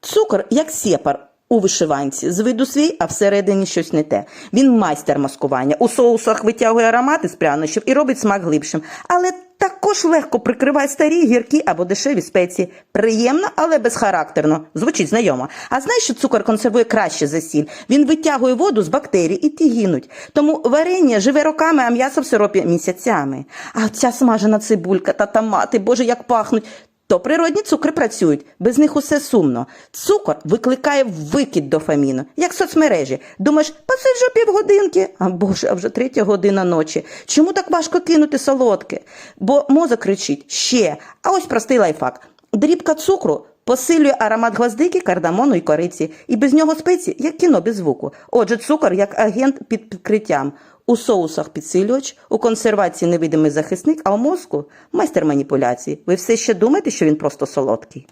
Цукор як сепар у вишиванці. З виду свій, а всередині щось не те. Він майстер маскування. У соусах витягує аромати з прянощів і робить смак глибшим. Але також легко прикриває старі, гіркі або дешеві спеції. Приємно, але безхарактерно. Звучить знайомо. А знаєш, що цукор консервує краще за сіль? Він витягує воду з бактерій і ті гинуть. Тому варення живе роками, а м'ясо в сиропі місяцями. А ця смажена цибулька та томати, боже, як пахнуть. То природні цукри працюють, без них усе сумно. Цукор викликає викид дофаміну, як соцмережі. Думаєш, посидь вже півгодинки, а боже, а вже третя година ночі. Чому так важко кинути солодке? Бо мозок кричить ще. А ось простий лайфхак. Дрібка цукру посилює аромат гвоздики, кардамону і кориці, і без нього спеції, як кіно без звуку. Отже, цукор як агент під підкриттям. У соусах підсилювач, у консервації невидимий захисник, а у мозку майстер маніпуляції. Ви все ще думаєте, що він просто солодкий?